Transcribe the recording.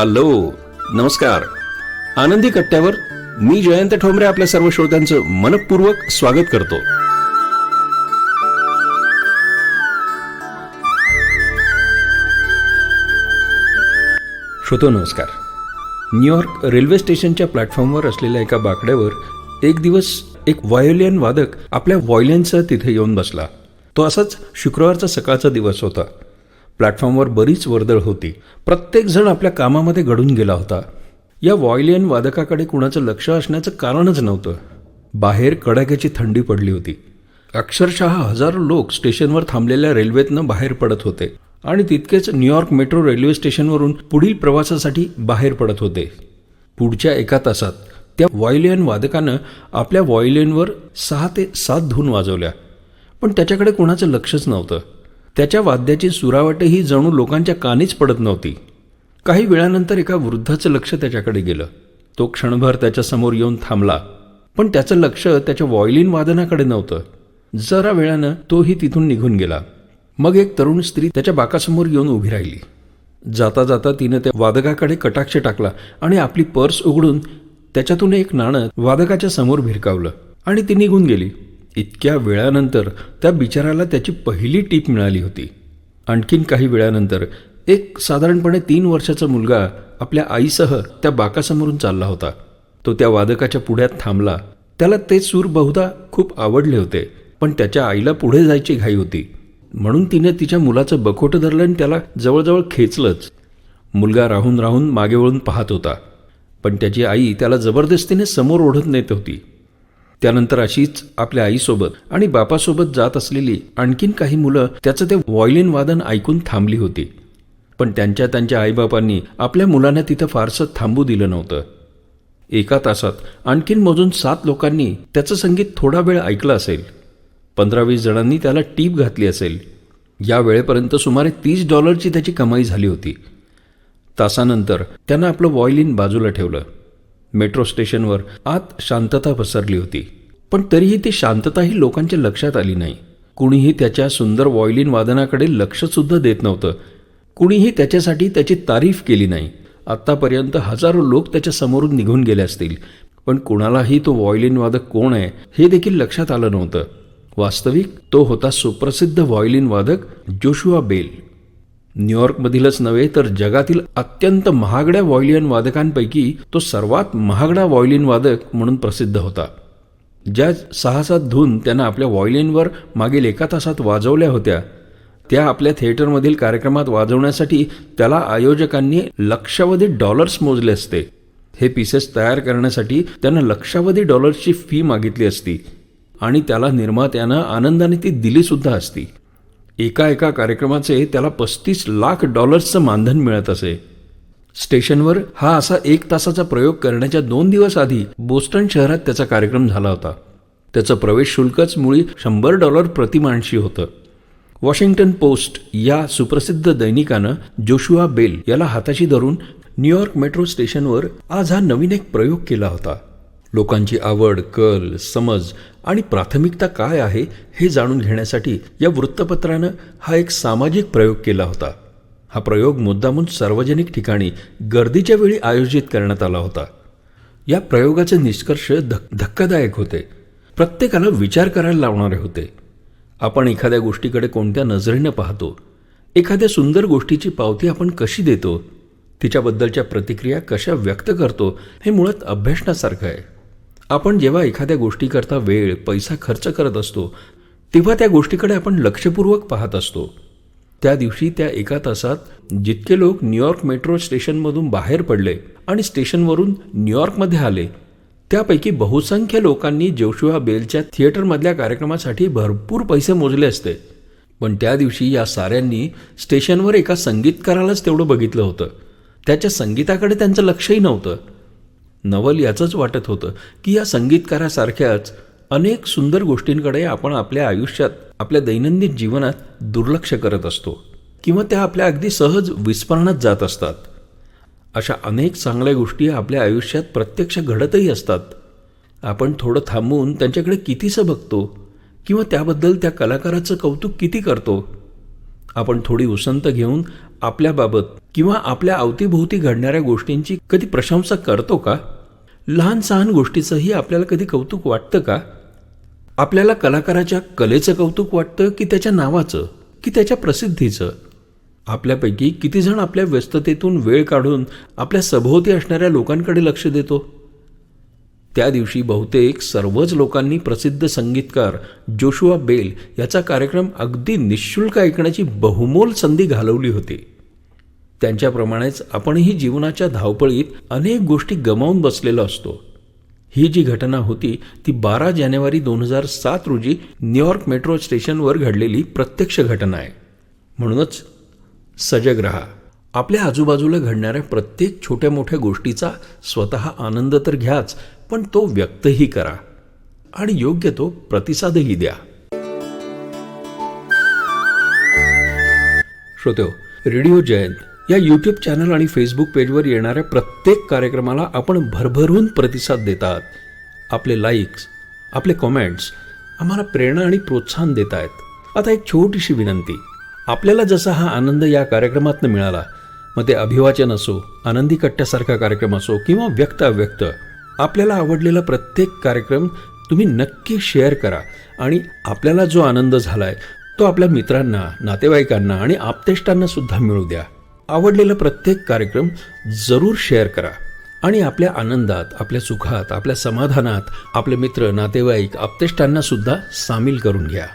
Hello नमस्कार. आनंदी कट्ट्यावर मी जयंत ठोंबरे आपल्या सर्व श्रोत्यांचं मनपूर्वक स्वागत करतो. श्रोतो नमस्कार. न्यूयॉर्क रेल्वे स्टेशनच्या प्लॅटफॉर्मवर असलेल्या एका बाकड्यावर एक दिवस एक व्हायोलियन वादक आपल्या व्हायोलियनसह तिथे येऊन बसला. तो असाच शुक्रवारचा सकाळचा दिवस होता. प्लॅटफॉर्मवर बरीच वर्दळ होती. प्रत्येकजण आपल्या कामामध्ये घडून गेला होता. या व्हायोलियन वादकाकडे कुणाचं लक्ष असण्याचं कारणच नव्हतं. बाहेर कडाक्याची थंडी पडली होती. अक्षरशः हजारो लोक स्टेशनवर थांबलेल्या रेल्वेतनं बाहेर पडत होते आणि तितकेच न्यूयॉर्क मेट्रो रेल्वे स्टेशनवरून पुढील प्रवासासाठी बाहेर पडत होते. पुढच्या एका तासात त्या व्हायोलियन वादकानं आपल्या व्हायोलियनवर सहा ते सात धून वाजवल्या. पण त्याच्याकडे कोणाचं लक्षच नव्हतं. त्याच्या वाद्याची सुरावटही जणू लोकांच्या कानीच पडत नव्हती. काही वेळानंतर एका वृद्धाचं लक्ष त्याच्याकडे गेलं. तो क्षणभर त्याच्यासमोर येऊन थांबला. पण त्याचं लक्ष त्याच्या व्हॉयलिन वादनाकडे नव्हतं. जरा वेळानं तोही तिथून निघून गेला. मग एक तरुण स्त्री त्याच्या बाकासमोर येऊन उभी राहिली. जाता जाता तिनं त्या वादकाकडे कटाक्ष टाकला आणि आपली पर्स उघडून त्याच्यातून एक नाणं वादकाच्या समोर भिरकावलं आणि ती निघून गेली. इतक्या वेळानंतर त्या बिचाराला त्याची पहिली टीप मिळाली होती. आणखीन काही वेळानंतर एक साधारणपणे तीन वर्षाचा मुलगा आपल्या आईसह त्या बाकासमोरून चालला होता. तो त्या वादकाच्या पुढ्यात थांबला. त्याला ते सूर बहुधा खूप आवडले होते पण त्याच्या आईला पुढे जायची घाई होती. म्हणून तिने तिच्या मुलाचं बखोटं धरलं आणि त्याला जवळजवळ खेचलंच. मुलगा राहून राहून मागे वळून पाहत होता. पण त्याची आई त्याला जबरदस्तीने समोर ओढत नेत होती. त्यानंतर अशीच आपल्या आईसोबत आणि बापासोबत जात असलेली आणखीन काही मुलं त्याचं ते व्हॉयलिन वादन ऐकून थांबली होती. पण त्यांच्या त्यांच्या आईबापांनी आपल्या मुलांना तिथं फारसं थांबू दिलं नव्हतं. एका तासात आणखीन मोजून सात लोकांनी त्याचं संगीत थोडा वेळ ऐकलं असेल. पंधरा वीस जणांनी त्याला टीप घातली असेल. या वेळेपर्यंत सुमारे तीस डॉलरची त्याची कमाई झाली होती. तासानंतर त्यानं आपलं व्हायोलिन बाजूला ठेवलं. मेट्रो स्टेशनवर आत शांतता पसरली होती. पण तरीही ती शांतताही लोकांच्या लक्षात आली नाही. कुणीही त्याच्या सुंदर व्हॉयलिन वादनाकडे लक्षसुद्धा देत नव्हतं. कुणीही त्याच्यासाठी त्याची तारीफ केली नाही. आत्तापर्यंत हजारो लोक त्याच्या समोरून निघून गेले असतील. पण कुणालाही तो व्हॉयलिन वादक कोण आहे हे देखील लक्षात आलं नव्हतं. वास्तविक तो होता सुप्रसिद्ध व्हॉयलिन वादक जोशुआ बेल. न्यूयॉर्कमधीलच नव्हे तर जगातील अत्यंत महागड्या व्हॉयलिन वादकांपैकी तो सर्वात महागडा व्हॉयलिन वादक म्हणून प्रसिद्ध होता. ज्या सहा सात धून त्यांना आपल्या व्हायोलिनवर मागील एका तासात वाजवल्या होत्या त्या आपल्या थिएटरमधील कार्यक्रमात वाजवण्यासाठी त्याला आयोजकांनी लक्षावधी डॉलर्स मोजले असते. हे पीसेस तयार करण्यासाठी त्यानं लक्षावधी डॉलर्सची फी मागितली असती आणि त्याला निर्मात्यानं आनंदाने ती दिलीसुद्धा असती. एका एका कार्यक्रमाचे त्याला पस्तीस लाख डॉलर्सचं मानधन मिळत असे. स्टेशनवर हा असा एक तासाचा प्रयोग करण्याच्या दोन दिवस आधी बोस्टन शहरात त्याचा कार्यक्रम झाला होता. त्याचं प्रवेश शुल्कच मुळी शंभर डॉलर प्रतिमानशी होतं. वॉशिंग्टन पोस्ट या सुप्रसिद्ध दैनिकानं जोशुआ बेल याला हाताशी धरून न्यूयॉर्क मेट्रो स्टेशनवर आज हा नवीन एक प्रयोग केला होता. लोकांची आवड कल समज आणि प्राथमिकता काय आहे हे जाणून घेण्यासाठी या वृत्तपत्रानं हा एक सामाजिक प्रयोग केला होता. हा प्रयोग मुद्दामून सार्वजनिक ठिकाणी गर्दीच्या वेळी आयोजित करण्यात आला होता. या प्रयोगाचे निष्कर्ष धक धक्कादायक होते. प्रत्येकाला विचार करायला लावणारे होते. आपण एखाद्या गोष्टीकडे कोणत्या नजरेनं पाहतो? एखाद्या सुंदर गोष्टीची पावती आपण कशी देतो? तिच्याबद्दलच्या प्रतिक्रिया कशा व्यक्त करतो? हे मुळात अभ्यासण्यासारखं आहे. आपण जेव्हा एखाद्या गोष्टीकरता वेळ पैसा खर्च करत असतो तेव्हा त्या गोष्टीकडे आपण लक्षपूर्वक पाहत असतो. त्या दिवशी त्या एका तासात जितके लोक न्यूयॉर्क मेट्रो स्टेशनमधून बाहेर पडले आणि स्टेशनवरून न्यूयॉर्कमध्ये आले त्यापैकी बहुसंख्य लोकांनी जोशुआ बेलच्या थिएटरमधल्या कार्यक्रमासाठी भरपूर पैसे मोजले असते. पण त्या दिवशी या साऱ्यांनी स्टेशनवर एका संगीतकारालाच तेवढं बघितलं होतं. त्याच्या संगीताकडे त्यांचं लक्षही नव्हतं. नवल याचंच वाटत होतं की या संगीतकारासारख्याच अनेक सुंदर गोष्टींकडे आपण आपल्या आयुष्यात आपल्या दैनंदिन जीवनात दुर्लक्ष करत असतो किंवा त्या आपल्या अगदी सहज विस्मरणात जात असतात. अशा अनेक चांगल्या गोष्टी आपल्या आयुष्यात प्रत्यक्ष घडतही असतात. आपण थोडं थांबून त्यांच्याकडे कितीसं बघतो किंवा त्याबद्दल त्या कलाकाराचं कौतुक किती करतो? आपण थोडी उसंत घेऊन आपल्याबाबत किंवा आपल्या अवतीभोवती घडणाऱ्या गोष्टींची कधी प्रशंसा करतो का? लहान सहान गोष्टीचंही आपल्याला कधी कौतुक वाटतं का? आपल्याला कलाकाराच्या कलेचं कौतुक वाटतं की त्याच्या नावाचं की त्याच्या प्रसिद्धीचं? आपल्यापैकी कितीजण आपल्या व्यस्ततेतून वेळ काढून आपल्या सभोवती असणाऱ्या लोकांकडे लक्ष देतो? त्या दिवशी बहुतेक सर्वच लोकांनी प्रसिद्ध संगीतकार जोशुआ बेल याचा कार्यक्रम अगदी निशुल्क ऐकण्याची बहुमोल संधी घालवली होती. त्यांच्याप्रमाणेच आपणही जीवनाच्या धावपळीत अनेक गोष्टी गमावून बसलेलो असतो. ही जी घटना होती ती बारा जानेवारी दोन हजार सात रोजी न्यूयॉर्क मेट्रो स्टेशनवर घडलेली प्रत्यक्ष घटना आहे. म्हणूनच सजग रहा. आपल्या आजूबाजूला घडणाऱ्या प्रत्येक छोट्या मोठ्या गोष्टीचा स्वतः आनंद तर घ्याच पण तो व्यक्तही करा. आणि योग्य तो प्रतिसादही द्या. श्रोत्यो रेडिओ जयंत. या यूट्यूब चॅनल आणि फेसबुक पेजवर येणाऱ्या प्रत्येक कार्यक्रमाला आपण भरभरून प्रतिसाद देतात. आपले लाईक्स आपले कॉमेंट्स आम्हाला प्रेरणा आणि प्रोत्साहन देत आहेत आता एक छोटीशी विनंती. आपल्याला जसा हा आनंद या कार्यक्रमातनं मिळाला मग ते अभिवाचन असो आनंदी कट्ट्यासारखा कार्यक्रम असो किंवा व्यक्त अव्यक्त आपल्याला आवडलेला प्रत्येक कार्यक्रम तुम्ही नक्की शेअर करा आणि आपल्याला जो आनंद झालाय तो आपल्या मित्रांना नातेवाईकांना आणि आपतेष्टांना सुद्धा मिळू द्या. आवडलेला प्रत्येक कार्यक्रम जरूर शेअर करा. आणि आपल्या आनंदात आपल्या सुखात आपल्या समाधानात आपले मित्र नातेवाईक आप्तेष्टांना सुद्धा सामील करून घ्या.